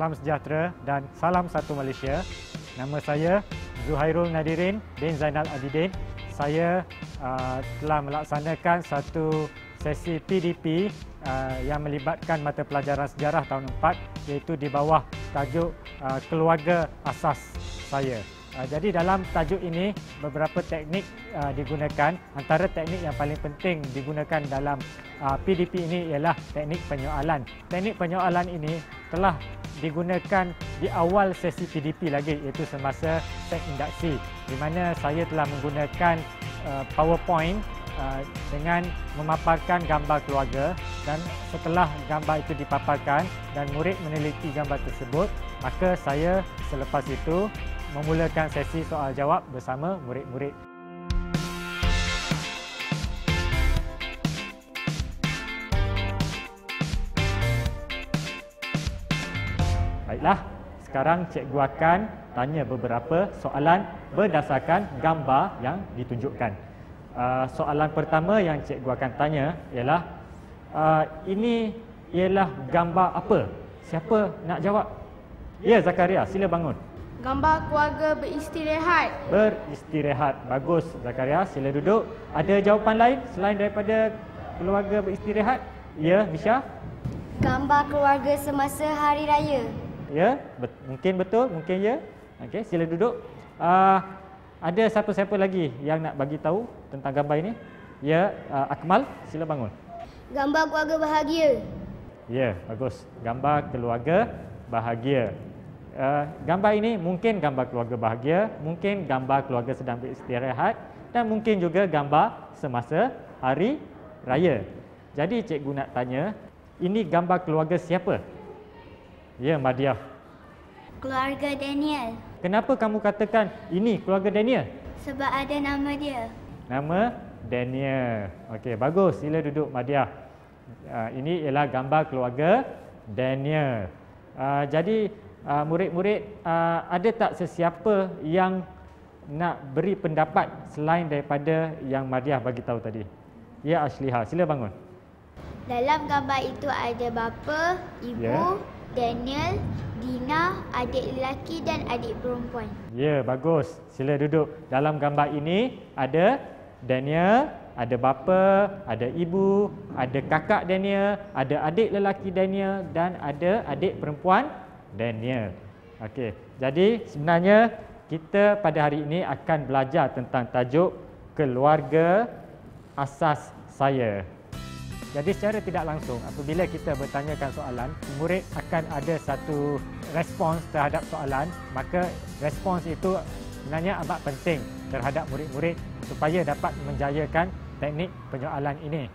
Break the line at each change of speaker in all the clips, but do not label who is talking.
salam sejahtera dan salam satu Malaysia. Nama saya Zuhairul Nadirin bin Zainal Abidin. Saya uh, telah melaksanakan satu sesi PDP uh, yang melibatkan mata pelajaran sejarah tahun 4 iaitu di bawah tajuk uh, keluarga asas saya. Uh, jadi dalam tajuk ini beberapa teknik uh, digunakan. Antara teknik yang paling penting digunakan dalam uh, PDP ini ialah teknik penyoalan. Teknik penyoalan ini telah digunakan di awal sesi PDP lagi iaitu semasa set induksi di mana saya telah menggunakan uh, PowerPoint uh, dengan memaparkan gambar keluarga dan setelah gambar itu dipaparkan dan murid meneliti gambar tersebut maka saya selepas itu memulakan sesi soal jawab bersama murid-murid. Baiklah, sekarang cikgu akan tanya beberapa soalan berdasarkan gambar yang ditunjukkan. Uh, soalan pertama yang cikgu akan tanya ialah uh, ini ialah gambar apa? Siapa nak jawab? Ya Zakaria, sila bangun.
Gambar keluarga beristirahat.
Beristirahat. Bagus Zakaria, sila duduk. Ada jawapan lain selain daripada keluarga beristirahat? Ya, Misha?
Gambar keluarga semasa hari raya.
Ya, bet mungkin betul, mungkin ya. Okey, sila duduk. Uh, ada siapa-siapa lagi yang nak bagi tahu tentang gambar ini? Ya, uh, Akmal, sila bangun.
Gambar keluarga bahagia.
Ya, bagus. Gambar keluarga bahagia. Uh, gambar ini mungkin gambar keluarga bahagia, mungkin gambar keluarga sedang beristirahat dan mungkin juga gambar semasa hari raya. Jadi cikgu nak tanya, ini gambar keluarga siapa? Ya, Madiah.
Keluarga Daniel.
Kenapa kamu katakan ini keluarga Daniel?
Sebab ada nama dia.
Nama Daniel. Okey, bagus. Sila duduk Madiah. Uh, ini ialah gambar keluarga Daniel. Uh, jadi uh, murid-murid uh, ada tak sesiapa yang nak beri pendapat selain daripada yang Madiah bagi tahu tadi? Ya Ashliha, sila bangun.
Dalam gambar itu ada bapa, ibu,
Ya.
Daniel, Dina, adik lelaki dan adik perempuan.
Ya, bagus. Sila duduk. Dalam gambar ini ada Daniel, ada bapa, ada ibu, ada kakak Daniel, ada adik lelaki Daniel dan ada adik perempuan Daniel. Okey. Jadi sebenarnya kita pada hari ini akan belajar tentang tajuk keluarga asas saya. Jadi secara tidak langsung apabila kita bertanyakan soalan, murid akan ada satu respons terhadap soalan, maka respons itu sebenarnya amat penting terhadap murid-murid supaya dapat menjayakan teknik penyoalan ini.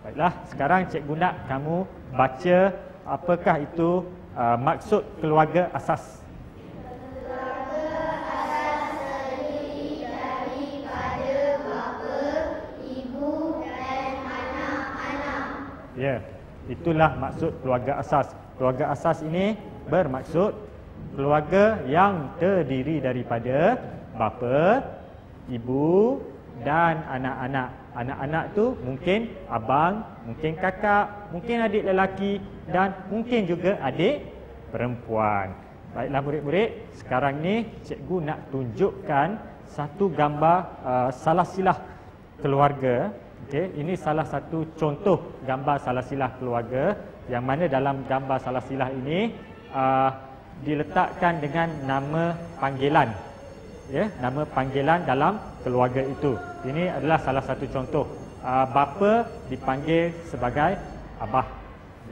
Baiklah, sekarang cikgu nak kamu baca apakah itu uh, maksud keluarga asas. Ya, itulah maksud keluarga asas. Keluarga asas ini bermaksud keluarga yang terdiri daripada bapa, ibu dan anak-anak. Anak-anak tu mungkin abang, mungkin kakak, mungkin adik lelaki dan mungkin juga adik perempuan. Baiklah murid-murid, sekarang ni cikgu nak tunjukkan satu gambar uh, salah silah keluarga Okey, ini salah satu contoh gambar salah silah keluarga yang mana dalam gambar salah silah ini uh, diletakkan dengan nama panggilan. Ya, nama panggilan dalam keluarga itu. Ini adalah salah satu contoh. Uh, bapa dipanggil sebagai abah.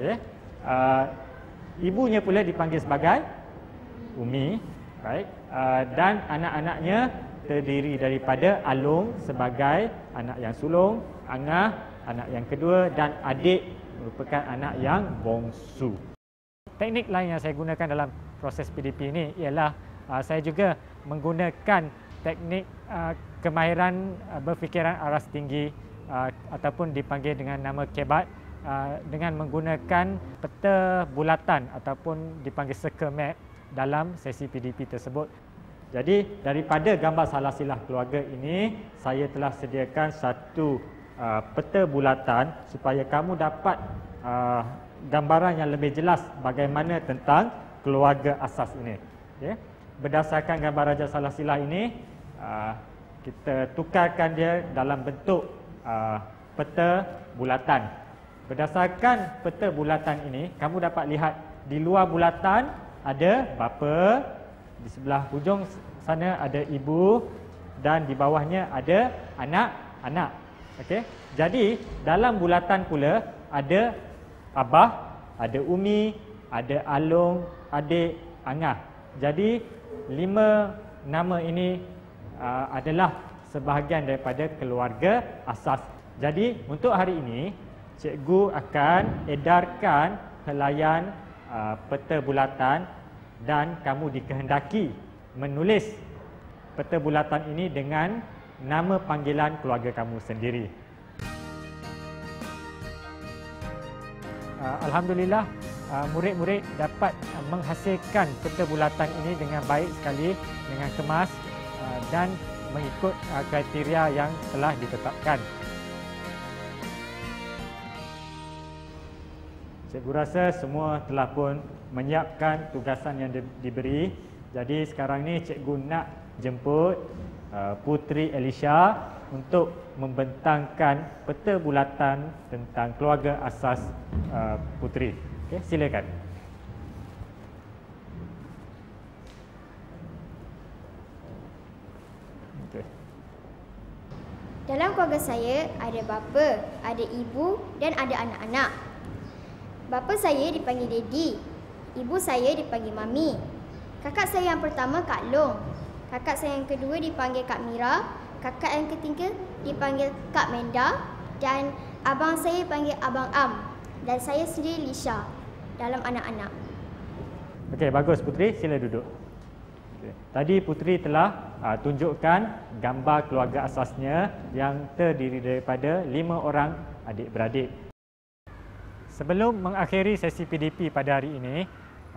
Ya. Uh, ibunya pula dipanggil sebagai umi, baik. Uh, dan anak-anaknya terdiri daripada Alung sebagai anak yang sulung, Angah anak yang kedua dan adik merupakan anak yang bongsu. Teknik lain yang saya gunakan dalam proses PDP ini ialah uh, saya juga menggunakan teknik uh, kemahiran uh, berfikiran aras tinggi uh, ataupun dipanggil dengan nama kebat uh, dengan menggunakan peta bulatan ataupun dipanggil circle map dalam sesi PDP tersebut. Jadi daripada gambar salah silah keluarga ini saya telah sediakan satu uh, peta bulatan supaya kamu dapat uh, gambaran yang lebih jelas bagaimana tentang keluarga asas ini. Okay. Berdasarkan gambar Raja Salah Silah ini, uh, kita tukarkan dia dalam bentuk uh, peta bulatan. Berdasarkan peta bulatan ini, kamu dapat lihat di luar bulatan ada bapa, di sebelah hujung sana ada ibu dan di bawahnya ada anak-anak. Okey. Jadi dalam bulatan pula ada abah, ada umi, ada alung, adik, angah. Jadi lima nama ini uh, adalah sebahagian daripada keluarga asas. Jadi untuk hari ini cikgu akan edarkan helaian uh, peta bulatan dan kamu dikehendaki menulis peta bulatan ini dengan nama panggilan keluarga kamu sendiri. Uh, Alhamdulillah uh, murid-murid dapat uh, menghasilkan peta bulatan ini dengan baik sekali dengan kemas dan mengikut kriteria yang telah ditetapkan. Cikgu rasa semua telah pun menyiapkan tugasan yang diberi. Jadi sekarang ni cikgu nak jemput Putri Elisha untuk membentangkan peta bulatan tentang keluarga asas uh, putri. Okay, silakan.
Dalam keluarga saya ada bapa, ada ibu dan ada anak-anak. Bapa saya dipanggil Dedi. Ibu saya dipanggil Mami. Kakak saya yang pertama Kak Long. Kakak saya yang kedua dipanggil Kak Mira kakak yang ketiga dipanggil Kak Menda dan abang saya dipanggil Abang Am dan saya sendiri Lisha dalam anak-anak.
Okey, bagus Putri, sila duduk. Okay. Tadi Putri telah uh, tunjukkan gambar keluarga asasnya yang terdiri daripada lima orang adik-beradik. Sebelum mengakhiri sesi PDP pada hari ini,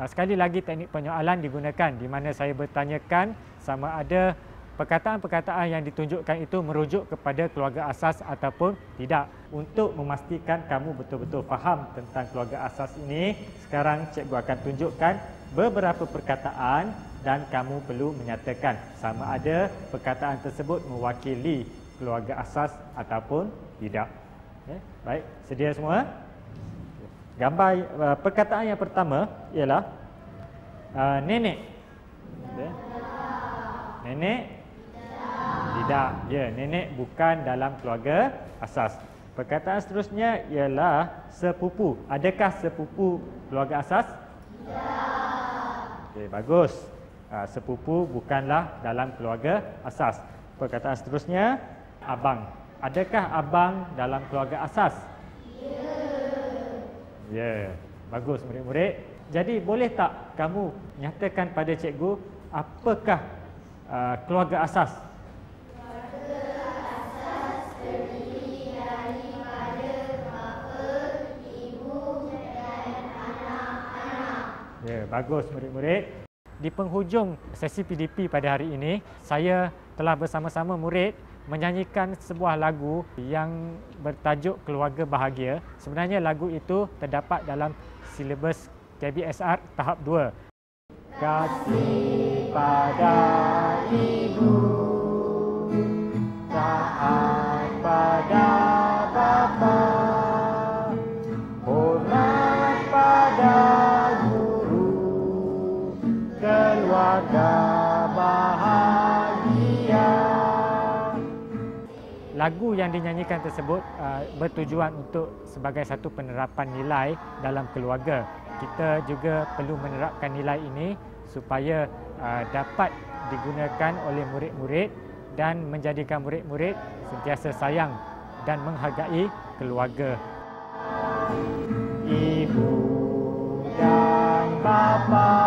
sekali lagi teknik penyoalan digunakan di mana saya bertanyakan sama ada perkataan-perkataan yang ditunjukkan itu merujuk kepada keluarga asas ataupun tidak. Untuk memastikan kamu betul-betul faham tentang keluarga asas ini, sekarang cikgu akan tunjukkan beberapa perkataan dan kamu perlu menyatakan sama ada perkataan tersebut mewakili keluarga asas ataupun tidak. Okay. Baik, sedia semua? Gambar uh, perkataan yang pertama ialah uh, nenek. Okay. Nenek tidak, ya, nenek bukan dalam keluarga asas. Perkataan seterusnya ialah sepupu. Adakah sepupu keluarga asas? Tidak. Okey, bagus. Ha, sepupu bukanlah dalam keluarga asas. Perkataan seterusnya, abang. Adakah abang dalam keluarga asas? Ya. Ya, bagus murid-murid. Jadi boleh tak kamu nyatakan pada cikgu apakah uh, keluarga asas? Ya, bagus murid-murid. Di penghujung sesi PDP pada hari ini, saya telah bersama-sama murid menyanyikan sebuah lagu yang bertajuk Keluarga Bahagia. Sebenarnya lagu itu terdapat dalam silibus KBSR tahap 2. Kasih pada ibu, taat pada bapa, hormat pada bahagia. Lagu yang dinyanyikan tersebut uh, bertujuan untuk sebagai satu penerapan nilai dalam keluarga. Kita juga perlu menerapkan nilai ini supaya uh, dapat digunakan oleh murid-murid dan menjadikan murid-murid sentiasa sayang dan menghargai keluarga. Ibu dan bapa